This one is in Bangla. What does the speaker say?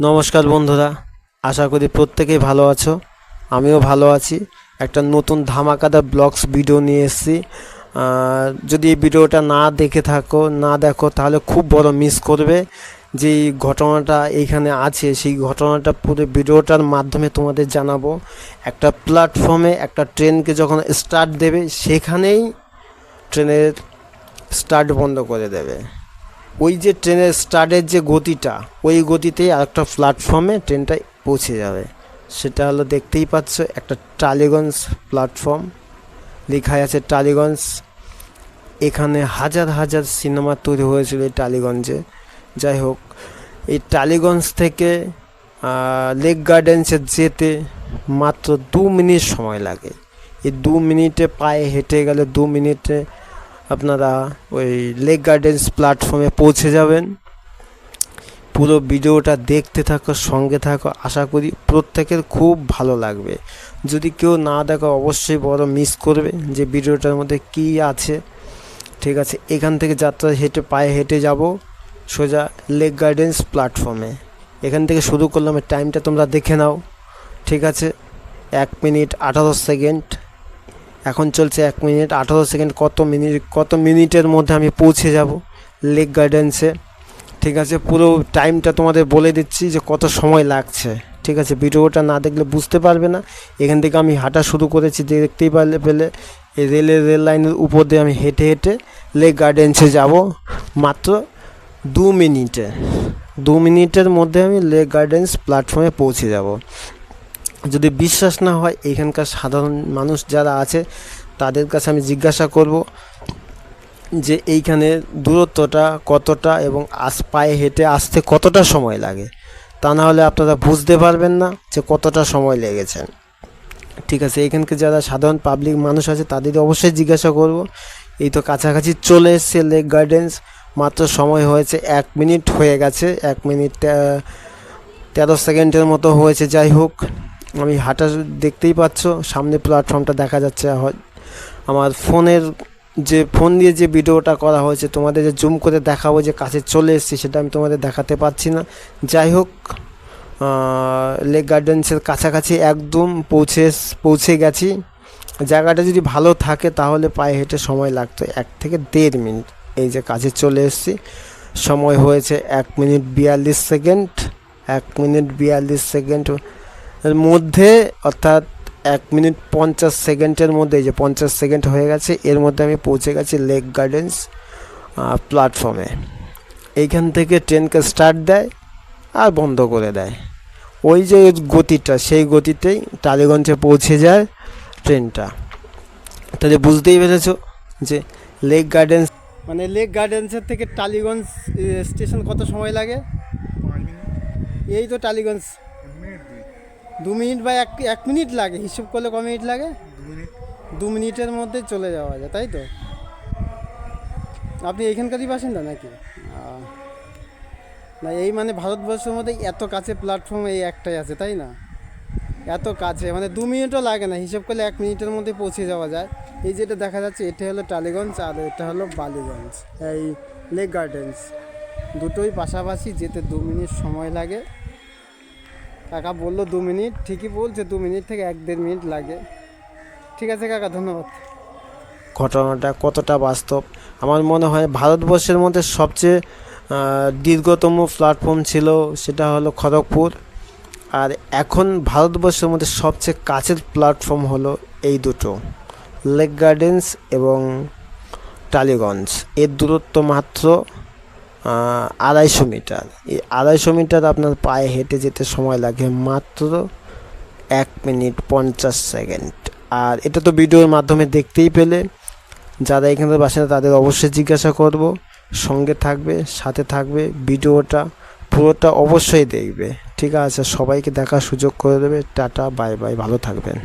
নমস্কার বন্ধুরা, আশা করি প্রত্যেকেই ভালো আছো। আমিও ভালো আছি। একটা নতুন ধামাকাদা ব্লগস ভিডিও নিয়ে এসেছি। যদি এই ভিডিওটা না দেখে থাকো, না দেখো, তাহলে খুব বড় মিস করবে যে ঘটনাটা এইখানে আছে। সেই ঘটনাটা পুরো ভিডিওটার মাধ্যমে তোমাদের জানাব। একটা প্ল্যাটফর্মে একটা ট্রেনকে যখন স্টার্ট দেবে, সেখানেই ট্রেনের স্টার্ট বন্ধ করে দেবে। ওই যে ট্রেনের স্টার্টের যে গতিটা, ওই গতিতেই আরেকটা প্ল্যাটফর্মে ট্রেনটা পৌঁছে যাবে। সেটা হলো দেখতেই পাচ্ছ একটা টালিগঞ্জ প্ল্যাটফর্ম লেখা আছে টালিগঞ্জ। এখানে হাজার হাজার সিনেমা তৈরি হয়েছিল এই টালিগঞ্জে। যাই হোক, এই টালিগঞ্জ থেকে লেক গার্ডেন্সে যেতে মাত্র দু মিনিট সময় লাগে। এই দু মিনিটে পায়ে হেঁটে গেলে দু মিনিটে আপনারা ওই লেক গার্ডেন্স প্ল্যাটফর্মে পৌঁছে যাবেন। পুরো ভিডিওটা দেখতে থাকো, সঙ্গে থাকো। আশা করি প্রত্যেকের খুব ভালো লাগবে। যদি কেউ না দেখো, অবশ্যই বড় মিস করবে যে ভিডিওটার মধ্যে কী আছে। ঠিক আছে, এখান থেকে যাত্রা হেঁটে, পায়ে হেঁটে যাব সোজা লেক গার্ডেন্স প্ল্যাটফর্মে এখান থেকে শুরু করলাম টাইমটা তোমরা দেখে নাও। ঠিক আছে, এক মিনিট আঠারো সেকেন্ড এখন চলছে এক মিনিট, আঠারো সেকেন্ড, কত মিনিট, কত মিনিটের মধ্যে আমি পৌঁছে যাব লেক গার্ডেন্সে। ঠিক আছে, পুরো টাইমটা তোমাদের বলে দিচ্ছি যে কত সময় লাগছে। ঠিক আছে, ভিডিওটা না দেখলে বুঝতে পারবে না। এখান থেকে আমি হাঁটা শুরু করেছি, দেখতেই পারলে পেলে। এই রেলের রেল লাইনের উপর দিয়ে আমি হেঁটে হেঁটে লেক গার্ডেন্সে যাব। মাত্র দু মিনিটে, দু মিনিটের মধ্যে আমি লেক গার্ডেন্স প্ল্যাটফর্মে পৌঁছে যাব। যদি বিশ্বাস না হয়, এখানকার সাধারণ মানুষ যারা আছে, তাদের কাছে আমি জিজ্ঞাসা করব যে এইখানে দূরত্বটা কতটা এবং আস, পায়ে হেঁটে আসতে কতটা সময় লাগে? তা না হলে আপনারা বুঝতে পারবেন না যে কতটা সময় লেগেছে। ঠিক আছে, এখানকার যারা সাধারণ পাবলিক মানুষ আছে তাদের অবশ্যই জিজ্ঞাসা করব। এই তো কাছাকাছি চলে এসছে লেক গার্ডেন্স মাত্র সময় হয়েছে এক মিনিট হয়ে গেছে, এক মিনিট তেরো সেকেন্ডের মতো হয়েছে। যাই হোক আমি হাঁটা দেখতেই পাচ্ছ, সামনে প্ল্যাটফর্মটা দেখা যাচ্ছে আমার ফোনের যে, ফোন দিয়ে যে ভিডিওটা করা হয়েছে, তোমাদের যে জুম করে দেখাবো যে কাছে চলে এসেছি, সেটা আমি তোমাদের দেখাতে পারছি না। যাই হোক লেক গার্ডেন্সের কাছাকাছি একদম পৌঁছে পৌঁছে গেছি। জায়গাটা যদি ভালো থাকে, তাহলে পায়ে হেঁটে সময় লাগতো এক থেকে দেড় মিনিট। এই যে কাছে চলে এসেছি, সময় হয়েছে এক মিনিট বিয়াল্লিশ সেকেন্ড। এক মিনিট বিয়াল্লিশ সেকেন্ড এর মধ্যে অর্থাৎ এক মিনিট পঞ্চাশ সেকেন্ডের মধ্যে যে পঞ্চাশ সেকেন্ড হয়ে গেছে এর মধ্যে আমি পৌঁছে গেছি লেক গার্ডেন্স প্ল্যাটফর্মে এইখান থেকে ট্রেনকে স্টার্ট দেয় আর বন্ধ করে দেয়। ওই যে গতিটা সেই গতিতেই টালিগঞ্জে পৌঁছে যায় ট্রেনটা। তাহলে বুঝতেই পেরেছ যে লেক গার্ডেন্স মানে লেক গার্ডেন্সের থেকে টালিগঞ্জ স্টেশন কত সময় লাগে? এই তো টালিগঞ্জ। দু মিনিট বা এক এক মিনিট লাগে হিসেব করলে ক মিনিট লাগে? দু মিনিটের মধ্যে চলে যাওয়া যায় তাই তো? আপনি এইখানকারই বাসিন্দা নাকি? না এই মানে ভারতবর্ষের মধ্যে এত কাছে প্ল্যাটফর্ম এই একটাই আছে তাই না? এত কাছে মানে দু মিনিটও লাগে না হিসেব করলে এক মিনিটের মধ্যে পৌঁছে যাওয়া যায়। এই যেটা দেখা যাচ্ছে এটা হলো টালিগঞ্জ আর এটা হলো বালিগঞ্জ এই লেক গার্ডেন্স দুটোই পাশাপাশি যেতে দু মিনিট সময় লাগে। কাকা বলল দু মিনিট, ঠিকই বলছে, দু মিনিট থেকে এক দেড় মিনিট লাগে। ঠিক আছে কাকা, ধন্যবাদ। ঘটনাটা কতটা বাস্তব? আমার মনে হয় ভারতবর্ষের মধ্যে সবচেয়ে দীর্ঘতম প্ল্যাটফর্ম ছিল সেটা হলো খড়গপুর। আর এখন ভারতবর্ষের মধ্যে সবচেয়ে কাছের প্ল্যাটফর্ম হলো এই দুটো লেক গার্ডেন্স এবং টালিগঞ্জ এর দূরত্ব মাত্র আড়াইশো মিটার। এই আড়াইশো মিটার আপনার পায়ে হেঁটে যেতে সময় লাগে মাত্র এক মিনিট পঞ্চাশ সেকেন্ড। আর এটা তো ভিডিওর মাধ্যমে দেখতেই পেলে। যারা এখানে বাসিন্দা তাদের অবশ্যই জিজ্ঞাসা করব। সঙ্গে থাকবে, সাথে থাকবে, ভিডিওটা পুরোটা অবশ্যই দেখবে। ঠিক আছে, সবাইকে দেখার সুযোগ করে দেবে। টাটা, বাই বাই, ভালো থাকবেন।